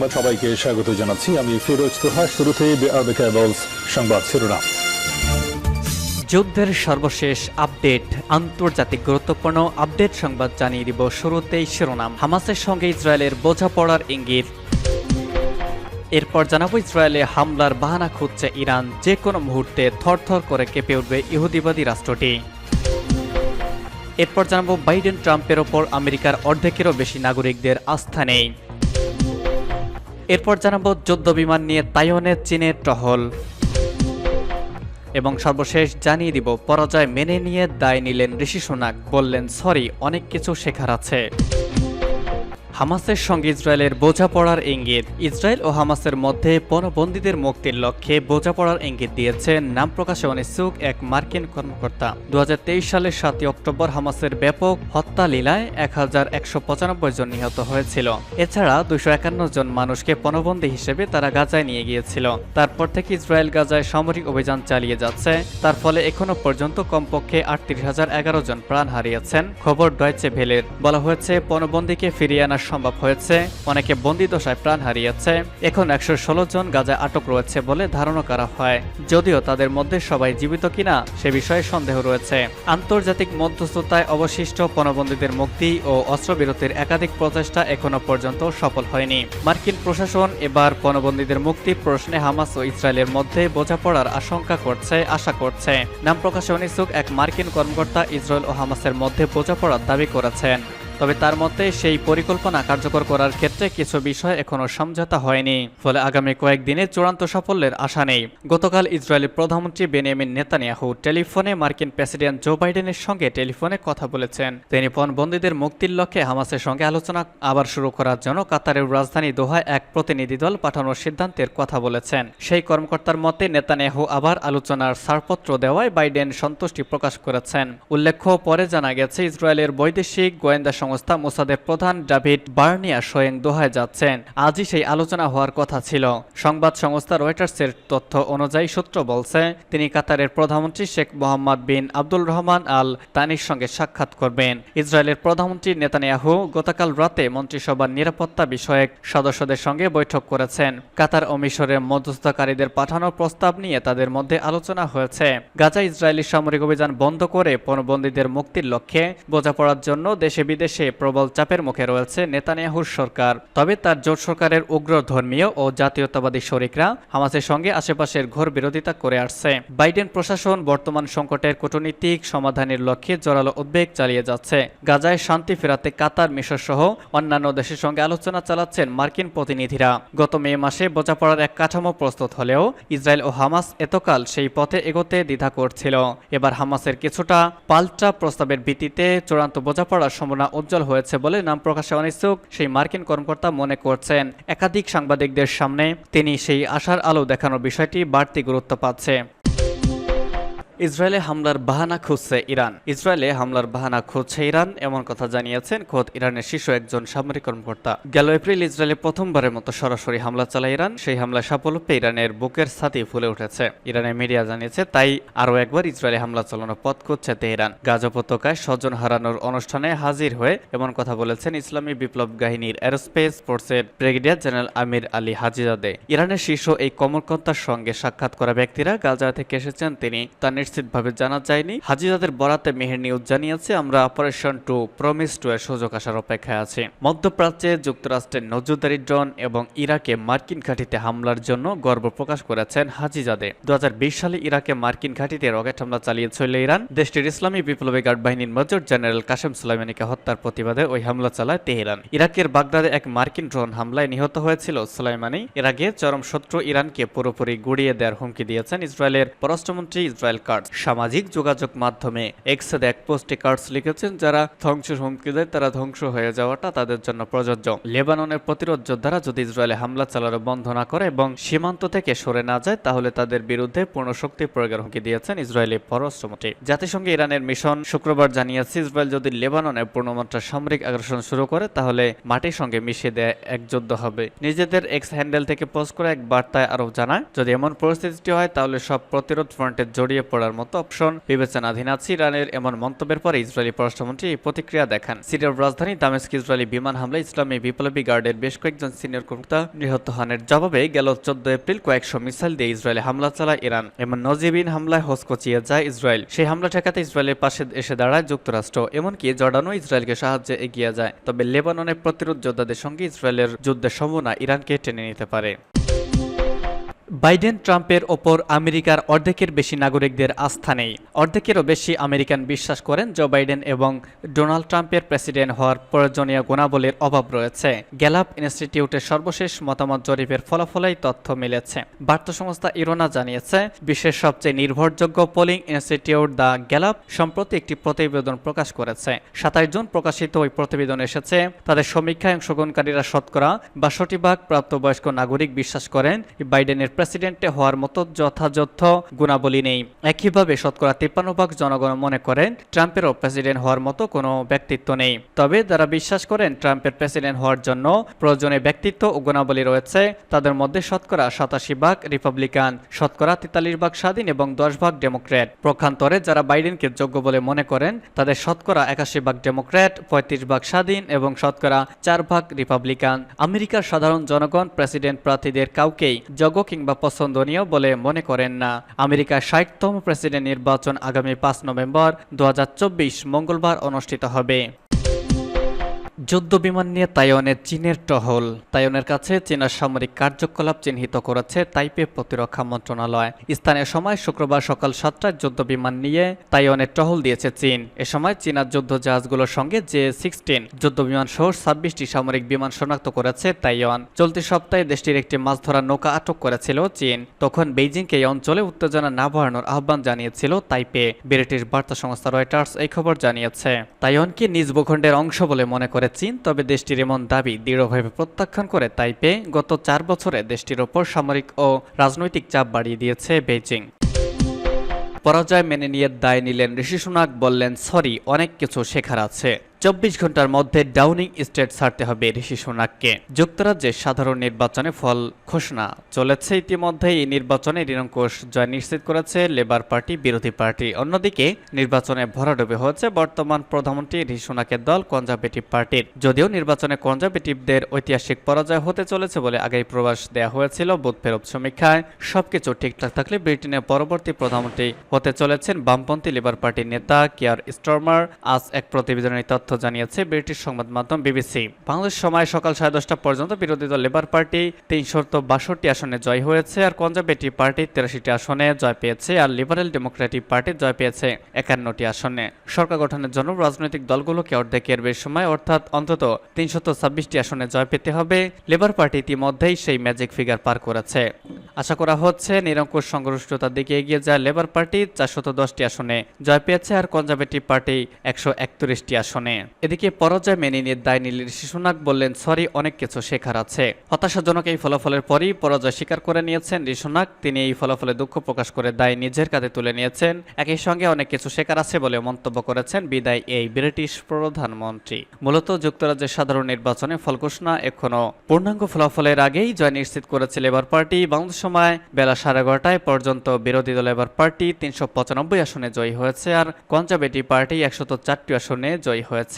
সংবাদ সবাইকে স্বাগত জানাচ্ছি। আমি ফিরোজ তোহা কেবলস সংবাদ শিরোনাম। যুদ্ধের সর্বশেষ আপডেট, আন্তর্জাতিক গুরুত্বপূর্ণ আপডেট সংবাদ জানিয়ে দিব শুরুতেই শিরোনাম। হামাসের সঙ্গে ইসরায়েলের বোঝাপড়ার ইঙ্গিত। এরপর জানাব ইসরায়েলে হামলার বাহানা খুঁজছে ইরান। যে কোনো মুহূর্তে থরথর করে কেঁপে উঠবে ইহুদিবাদী রাষ্ট্রটি। এরপর জানাব বাইডেন ট্রাম্পের ওপর আমেরিকার অর্ধেকেরও বেশি নাগরিকদের আস্থা নেই। এরপর জানাব যুদ্ধ বিমান নিয়ে তাইওয়ানের চীনের টহল। এবং সর্বশেষ জানিয়ে দিব, পরাজয় মেনে নিয়ে দায় নিলেন ঋষি সোনাক, বললেন, সরি, অনেক কিছু শেখার আছে। হামাসের সঙ্গে ইসরায়েলের বোঝাপড়ার ইঙ্গিত। ইসরায়েল ও হামাসের মধ্যে পণবন্দীদের মুক্তির লক্ষ্যে বোঝাপড়ার ইঙ্গিত দিয়েছে, নাম প্রকাশে অনিচ্ছুক এক মার্কিন কর্মকর্তা। দু সালের সাতই অক্টোবর হামাসের ব্যাপক হত্যা লীলায় এক হাজার একশো পঁচানব্বই জন নিহত হয়েছিল। এছাড়া দুশো জন মানুষকে পণবন্দী হিসেবে তারা গাজায় নিয়ে গিয়েছিল। তারপর থেকে ইসরায়েল গাজায় সামরিক অভিযান চালিয়ে যাচ্ছে। তার ফলে এখনও পর্যন্ত কমপক্ষে আটত্রিশ হাজার জন প্রাণ হারিয়েছেন, খবর ডয়চে ভেলের। বলা হয়েছে, পণবন্দীকে ফিরিয়ে আনা সম্ভব হয়েছে। অনেকে বন্দি দশায় প্রাণ হারিয়েছে। এখন একশো ষোলো জন গাজায় আটক রয়েছে বলে ধারণা করা হয়। যদিও তাদের মধ্যে সবাই জীবিত কিনা সে বিষয়ে সন্দেহ রয়েছে। আন্তর্জাতিক মধ্যস্থতায় অবশিষ্ট পণবন্দীদের মুক্তি ও অস্ত্রবিরতির একাধিক প্রচেষ্টা এখনও পর্যন্ত সফল হয়নি। মার্কিন প্রশাসন এবার পণবন্দীদের মুক্তি প্রশ্নে হামাস ও ইসরায়েলের মধ্যে বোঝাপড়ার আশঙ্কা করছে, আশা করছে। নাম প্রকাশে অনিচ্ছুক এক মার্কিন কর্মকর্তা ইসরায়েল ও হামাসের মধ্যে বোঝাপড়ার দাবি করেছেন। তবে তার মতে, সেই পরিকল্পনা কার্যকর করার ক্ষেত্রে কিছু বিষয় এখনও সমঝোতা হয়নি। ফলে আগামী কয়েকদিনে চূড়ান্ত সাফল্যের আশা নেই। গতকাল ইসরায়েলের প্রধানমন্ত্রী বেনিয়ামিন নেতানিয়াহু টেলিফোনে মার্কিন প্রেসিডেন্ট জো বাইডেনের সঙ্গে টেলিফোনে কথা বলেছেন। তিনি পণবন্দীদের মুক্তির লক্ষ্যে হামাসের সঙ্গে আলোচনা আবার শুরু করার জন্য কাতারের রাজধানী দোহায় এক প্রতিনিধি দল পাঠানোর সিদ্ধান্তের কথা বলেছেন। সেই কর্মকর্তার মতে, নেতানিয়াহু আবার আলোচনার ছাড়পত্র দেওয়ায় বাইডেন সন্তুষ্টি প্রকাশ করেছেন। উল্লেখ্য, পরে জানা গেছে, ইসরায়েলের বৈদেশিক গোয়েন্দা সংস্থা মোসাদের প্রধান ডেভিড বার্নিয়া স্বয়ং দোহায় যাচ্ছেন। আজই সেই আলোচনা হওয়ার কথা ছিল। সংবাদ সংস্থা রয়টার্সের তথ্য অনুযায়ী সূত্র বলছে, তিনি কাতারের প্রধানমন্ত্রী শেখ মোহাম্মদ বিন আব্দুল রহমান আল তানির সঙ্গে সাক্ষাৎ করবেন। ইসরায়েলের প্রধানমন্ত্রী নেতানিয়াহু গতকাল রাতে মন্ত্রিসভার নিরাপত্তা বিষয়ক সদস্যদের সঙ্গে বৈঠক করেছেন। কাতার ও মিশরের মধ্যস্থকারীদের পাঠানোর প্রস্তাব নিয়ে তাদের মধ্যে আলোচনা হয়েছে। গাজা ইসরায়েলি সামরিক অভিযান বন্ধ করে পণবন্দীদের মুক্তির লক্ষ্যে বোঝাপড়ার জন্য দেশে বিদেশে প্রবল চাপের মুখে রয়েছে নেতানিয়াহুর সরকার। তবে তার জোট সরকারের উগ্র ধর্মীয় ও জাতীয়তাবাদী শরিকরা হামাসের সঙ্গে আশেপাশের ঘোর বিরোধিতা করে আসছে। বাইডেন প্রশাসন বর্তমান সংকটের কূটনীতিক সমাধানের লক্ষ্যে জোরালো উদ্বেগ চালিয়ে যাচ্ছে। গাজায় শান্তি ফেরাতে কাতার, মিশর সহ অন্যান্য দেশের সঙ্গে আলোচনা চালাচ্ছেন মার্কিন প্রতিনিধিরা। গত মে মাসে বোঝাপড়ার এক কাঠামো প্রস্তুত হলেও ইসরায়েল ও হামাস এতকাল সেই পথে এগোতে দ্বিধা করছিল। এবার হামাসের কিছুটা পাল্টা প্রস্তাবের ভিত্তিতে চূড়ান্ত বোঝাপড়ার সম্ভাবনা উজ্জ্বল হয়েছে বলে নাম প্রকাশে অনিচ্ছুক, সেই মার্কিন কর্মকর্তা মনে করছেন। একাধিক সাংবাদিকদের সামনে তিনি সেই আশার আলো দেখানোর বিষয়টি বাড়তি গুরুত্ব পাচ্ছে। ইসরায়েলে হামলার বাহানা খুঁজছে ইরান। ইসরায়েলে হামলার বাহানা খুঁজছে ইরান, এমন কথা জানিয়েছেন খোদ ইরানের শীর্ষ একজন সামরিক কর্মকর্তা। গেল এপ্রিল ইসরায়েলে প্রথমবারের মতো সরাসরি হামলা চালায় ইরান। সেই হামলা সাফল্য ইরানের বুকের ছাতি ফুলে উঠেছে। ইরানের মিডিয়া জানিয়েছে, তাই আরও একবার ইসরায়েলে হামলা চালানোর পথ খুঁজছে তেহরান গাজা উপত্যকায় স্বজন হারানোর অনুষ্ঠানে হাজির হয়ে এমন কথা বলেছেন ইসলামী বিপ্লব বাহিনীর এরোস্পেস ফোর্সের brigadier general Amir Ali Hajizadeh. ইরানের শীর্ষ এই কর্মকর্তার সঙ্গে সাক্ষাৎ করা ব্যক্তিরা গাজা থেকে এসেছেন। তিনি তা নিশ্চিতভাবে জানা যায়নি। হাজিজাদের বরাতে মেহের নিউজ জানিয়েছে, আমরা অপারেশন টু প্রমিস টু এর সুযোগ আসার অপেক্ষায় আছি। মধ্যপ্রাচ্যে যুক্তরাষ্ট্রের নজরদারি ড্রোন এবং ইরাকে মার্কিন ঘাঁটিতে হামলার জন্য গর্ব প্রকাশ করেছেন হাজিজাদে। দু সালে ইরাকে মার্কিন ঘাঁটিতে রকেট হামলা চালিয়েছিল ইরান। দেশটির ইসলামী বিপ্লবী গার্ড বাহিনীর মেজর জেনারেল কাশেম সুলাইমানিকে হত্যার প্রতিবাদে ওই হামলা চালায় তেহরান। ইরাকের বাগদাদে এক মার্কিন ড্রোন হামলায় নিহত হয়েছিল সুলাইমানি। এর আগে চরম শত্রু ইরানকে পুরোপুরি গুড়িয়ে দেওয়ার হুমকি দিয়েছেন ইসরায়েলের পররাষ্ট্রমন্ত্রী ইসরায়েল কার্ড সামাজিক যোগাযোগ মাধ্যমে এক্সে এক পোস্টে কার্ডস লিখেছেন, যারা ধ্বংসের হুমকি দেয়, তারা ধ্বংস হয়ে যাওয়াটা তাদের জন্য প্রযোজ্য। লেবাননের প্রতিরোধ যোদ্ধারা যদি ইসরায়েলে হামলা চালানো বন্ধ না করে এবং সীমান্ত থেকে সরে না যায়, তাহলে তাদের বিরুদ্ধে পূর্ণ শক্তি প্রয়োগের হুমকি দিয়েছেন ইসরায়েলি পররাষ্ট্রমন্ত্রী জাতিসংঘে ইরানের মিশন শুক্রবার জানিয়েছে, ইসরায়েল যদি লেবাননে পূর্ণমাত্রা সামরিক আগ্রাসন শুরু করে, তাহলে মাটির সঙ্গে মিশিয়ে দেয় এক যুদ্ধ হবে। নিজেদের এক্স হ্যান্ডেল থেকে পোস্ট করে এক বার্তায় আরও জানায়, যদি এমন পরিস্থিতি হয়, তাহলে সব প্রতিরোধ ফ্রন্টে জড়িয়ে পড়ার করার মতো অপশন। বিবেচনাধীন আছে ইরানের এমন মন্তব্যের পরে ইসরায়েলি পররাষ্ট্রমন্ত্রী প্রতিক্রিয়া দেখান। সিরিয়ার রাজধানী দামেস্ক ইসরায়েলি বিমান হামলায় ইসলামী বিপ্লবী গার্ডের বেশ কয়েকজন সিনিয়র কর্মকর্তা নিহত হনের জবাবে গেল চোদ্দ এপ্রিল কয়েকশো মিসাইল দিয়ে ইসরায়েলে হামলা চালায় ইরান। এমন নজিবিন হামলায় হসকচিয়ে যায় ইসরায়েল। সেই হামলা ঠেকাতে ইসরায়েলের পাশে এসে দাঁড়ায় যুক্তরাষ্ট্র, এমনকি জর্ডানও ইসরায়েলকে সাহায্যে এগিয়ে যায়। তবে লেবাননের প্রতিরোধ যোদ্ধাদের সঙ্গে ইসরায়েলের যুদ্ধের সম্ভাবনা ইরানকে টেনে নিতে পারে। বাইডেন ট্রাম্পের ওপর আমেরিকার অর্ধেকের বেশি নাগরিকদের আস্থা নেই। অর্ধেকেরও বেশি আমেরিকান বিশ্বাস করেন জো বাইডেন এবং ডোনাল্ড ট্রাম্পের প্রেসিডেন্ট হওয়ার প্রয়োজনীয় গুণাবলীর অভাব রয়েছে। গ্যালাপ ইনস্টিটিউটের সর্বশেষ মতামত জরিপের ফলাফলেই তথ্য মিলেছে। বার্তা সংস্থা ইরোনা জানিয়েছে, বিশ্বের সবচেয়ে নির্ভরযোগ্য পোলিং ইনস্টিটিউট দ্য গ্যালাপ সম্প্রতি একটি প্রতিবেদন প্রকাশ করেছে। সাতাশ জুন প্রকাশিত ওই প্রতিবেদন এসেছে। তাদের সমীক্ষায় অংশগ্রহণকারীরা শতকরা বাষট্টি ভাগ প্রাপ্তবয়স্ক নাগরিক বিশ্বাস করেন। বাইডেনের প্রেসিডেন্টে হওয়ার মতো যথাযথ গুণাবলী নেই। একইভাবে শতকরা তিপ্পান্ন ভাগ জনগণ মনে করেন ট্রাম্পেরও প্রেসিডেন্ট হওয়ার মতো কোনো ব্যক্তিত্ব নেই। তবে যারা বিশ্বাস করেন ট্রাম্পের প্রেসিডেন্ট হওয়ার জন্য প্রয়োজনীয় ব্যক্তিত্ব ও গুণাবলী রয়েছে, তাদের মধ্যে শতকরা সাতাশি ভাগ রিপাবলিকান, শতকরা তেতাল্লিশ ভাগ স্বাধীন এবং দশ ভাগ ডেমোক্র্যাট। প্রখান্তরে যারা বাইডেনকে যোগ্য বলে মনে করেন, তাদের শতকরা একাশি ভাগ ডেমোক্র্যাট, পঁয়ত্রিশ ভাগ স্বাধীন এবং শতকরা চার ভাগ রিপাবলিকান। আমেরিকার সাধারণ জনগণ প্রেসিডেন্ট প্রার্থীদের কাউকেই যোগ্য কিংবা পছন্দনীয় বলে মনে করেন না। আমেরিকার ষাটতম প্রেসিডেন্ট নির্বাচন আগামী পাঁচ নভেম্বর দু হাজার চব্বিশ মঙ্গলবার অনুষ্ঠিত হবে। যুদ্ধ বিমান নিয়ে তাইওয়ানের চীনের টহল। তাইওয়ানের কাছে চীনের সামরিক কার্যকলাপ চিহ্নিত করেছে তাইপে প্রতিরক্ষা মন্ত্রণালয়। স্থানীয় সময় শুক্রবার সকাল সাতটায় যুদ্ধ বিমান নিয়ে তাইওয়ানের টহল দিয়েছে চীন। এ সময় চীনা যুদ্ধ জাহাজগুলোর সঙ্গে জে সিক্সটিন যুদ্ধ বিমান সহ ছাব্বিশটি সামরিক বিমান শনাক্ত করেছে তাইওয়ান। চলতি সপ্তাহে দেশটির একটি মাছ ধরার নৌকা আটক করেছিল চীন। তখন বেইজিংকে এই অঞ্চলে উত্তেজনা না বাড়ানোর আহ্বান জানিয়েছিল তাইপে। ব্রিটিশ বার্তা সংস্থা রয়টার্স এই খবর জানিয়েছে। তাইওয়ানকে নিজ ভূখণ্ডের অংশ বলে মনে করে চীন তবে দেশটির এমন দাবি দৃঢ়ভাবে প্রত্যাখ্যান করে তাইপে গত চার বছরে দেশটির ওপর সামরিক ও রাজনৈতিক চাপ বাড়িয়ে দিয়েছে বেইজিং। পরাজয় মেনে নিয়ে দায় নিলেন ঋষি সুনাক, বললেন, সরি, অনেক কিছু শেখার আছে। চব্বিশ ঘণ্টার মধ্যে ডাউনিং স্টেট ছাড়তে হবে ঋষি সোনাককে। যুক্তরাজ্যের সাধারণ নির্বাচনে ফল ঘোষণা চলেছে। ইতিমধ্যে এই নির্বাচনে নিরঙ্কুশ জয় নিশ্চিত করেছে লেবার পার্টি বিরোধী পার্টি। অন্যদিকে নির্বাচনে ভরাডুবি হয়েছে বর্তমান প্রধানমন্ত্রী ঋষি সোনাকের দল কনজারভেটিভ পার্টির যদিও নির্বাচনে কনজারভেটিভদের ঐতিহাসিক পরাজয় হতে চলেছে বলে আগেই প্রবাস দেওয়া হয়েছিল বুথ ফেরত সমীক্ষায়। সবকিছু ঠিকঠাক থাকলে ব্রিটেনের পরবর্তী প্রধানমন্ত্রী হতে চলেছেন বামপন্থী লেবার পার্টির নেতা কিয়ার স্টর্মার আজ এক প্রতিবেদনের তথ্য তথ্য জানিয়েছে ব্রিটিশ সংবাদ মাধ্যম বিবিসি। বাংলাদেশ সময় সকাল সাড়ে দশটা পর্যন্ত বিরোধী দল লেবার পার্টি তিনশত বাষট্টি আসনে জয় হয়েছে আর কনজারভেটিভ পার্টি তেরাশিটি আসনে জয় পেয়েছে আর লিবারেল ডেমোক্রেটিক পার্টি জয় পেয়েছে একান্নটি আসনে। সরকার গঠনের জন্য রাজনৈতিক দলগুলোকে অর্ধেকের বেশি সময়, অর্থাৎ অন্তত তিনশত ছাব্বিশটি আসনে জয় পেতে হবে। লেবার পার্টি ইতিমধ্যেই সেই ম্যাজিক ফিগার পার করেছে। আশা করা হচ্ছে নিরঙ্কুশ সংঘর্ষতার দিকে এগিয়ে যায় লেবার পার্টি, চারশত দশটি আসনে জয় পেয়েছে আর কনজারভেটিভ পার্টি একশো একত্রিশটি আসনে। এদিকে পরাজয় মেনে নিয়ে দায় নিলেন শিশুনাক বললেন, সরি, অনেক কিছু শেখার আছে। হতাশাজনক এই ফলাফলের পরই পরাজয় স্বীকার করে নিয়েছেন ঋষুনাক তিনি এই ফলাফলে দুঃখ প্রকাশ করে দায় নিজের কাঁধে তুলে নিয়েছেন। একই সঙ্গে অনেক কিছু শেখার আছে বলে মন্তব্য করেছেন বিদায় এই ব্রিটিশ প্রধানমন্ত্রী। মূলত যুক্তরাজ্যের সাধারণ নির্বাচনে ফল ঘোষণা এখনও। পূর্ণাঙ্গ ফলাফলের আগেই জয় নিশ্চিত করেছে লেবার পার্টি। বাংলাদেশ সময় বেলা সাড়ে এগারোটায় পর্যন্ত বিরোধী দল লেবার পার্টি তিনশো পঁচানব্বই আসনে জয়ী হয়েছে আর কনজারভেটিভ পার্টি একশত চারটি আসনে জয়ী হয়েছে।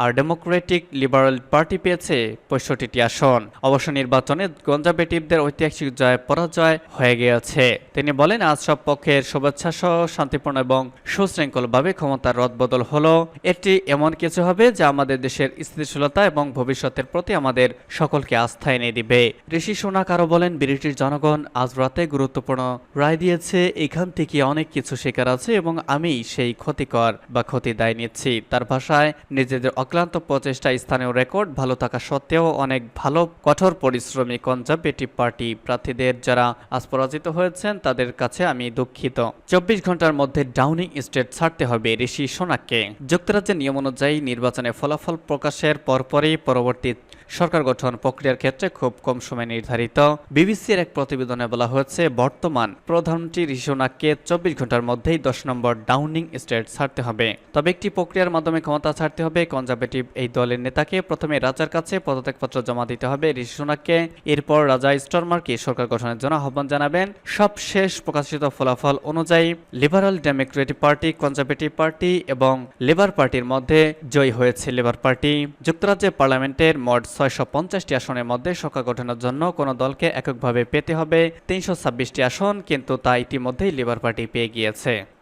আর ডেমোক্রেটিক লিবারেল পার্টি পেয়েছে পঁয়ষট্টিটি আসন। অবশ্য নির্বাচনে কনজারভেটিভদের ঐতিহাসিক জয়, পরাজয় হয়ে গিয়েছে। তিনি বলেন, আজ সব পক্ষের শুভেচ্ছা সহ শান্তিপূর্ণ এবং সুশৃঙ্খলভাবে ক্ষমতার রদবদল হলো। এটি এমন কিছু হবে যা আমাদের দেশের স্থিতিশীলতা এবং ভবিষ্যতের প্রতি আমাদের সকলকে আস্থা এনে দিবে। ঋষি সোনাক আরও বলেন, ব্রিটিশ জনগণ আজ রাতে গুরুত্বপূর্ণ রায় দিয়েছে। এখান থেকে অনেক কিছু শেখার আছে এবং আমি সেই ক্ষতিকর বা ক্ষতি দায় নিচ্ছি। তার ভাষায় নিজেদের অক্লান্ত প্রচেষ্টা স্থানীয় রেকর্ড ভালো থাকা সত্ত্বেও অনেক ভালো কঠোর পরিশ্রমী কনজারভেটিভ পার্টি প্রার্থীদের যারা আজ পরাজিত হয়েছেন, তাদের কাছে আমি দুঃখিত। চব্বিশ ঘণ্টার মধ্যে ডাউনিং স্টেট ছাড়তে হবে ঋষি সোনাককে। যুক্তরাজ্যের নিয়ম অনুযায়ী নির্বাচনে ফলাফল প্রকাশের পরপরই পরবর্তী সরকার গঠন প্রক্রিয়ার ক্ষেত্রে খুব কম সময় নির্ধারিত। বিবিসির এক প্রতিবেদনে বলা হয়েছে, বর্তমান প্রধানমন্ত্রী ঋষি চব্বিশ ঘণ্টার মধ্যেই দশ নম্বর ডাউনিং স্টেট ছাড়তে হবে। তবে একটি প্রক্রিয়ার মাধ্যমে ক্ষমতা ছাড়তে হবে, কনজারভেটিভ এই দলের নেতাকে প্রথমে রাজার কাছে পদত্যাগপত্র জমা দিতে হবে ঋষি এরপর রাজা স্টরমারকে সরকার গঠনের জন্য আহ্বান জানাবেন। সবশেষ প্রকাশিত ফলাফল অনুযায়ী Liberal Democratic Party, Conservative Party এবং লেবার পার্টির মধ্যে জয়ী হয়েছে লেবার পার্টি। যুক্তরাজ্যের পার্লামেন্টের মোট ছয়শো পঞ্চাশটি আসনের মধ্যে সরকার গঠনের জন্য কোনো দলকে এককভাবে পেতে হবে। তিনশো ছাব্বিশটি আসন, কিন্তু তা ইতিমধ্যেই লিবার পার্টি পেয়ে গিয়েছে।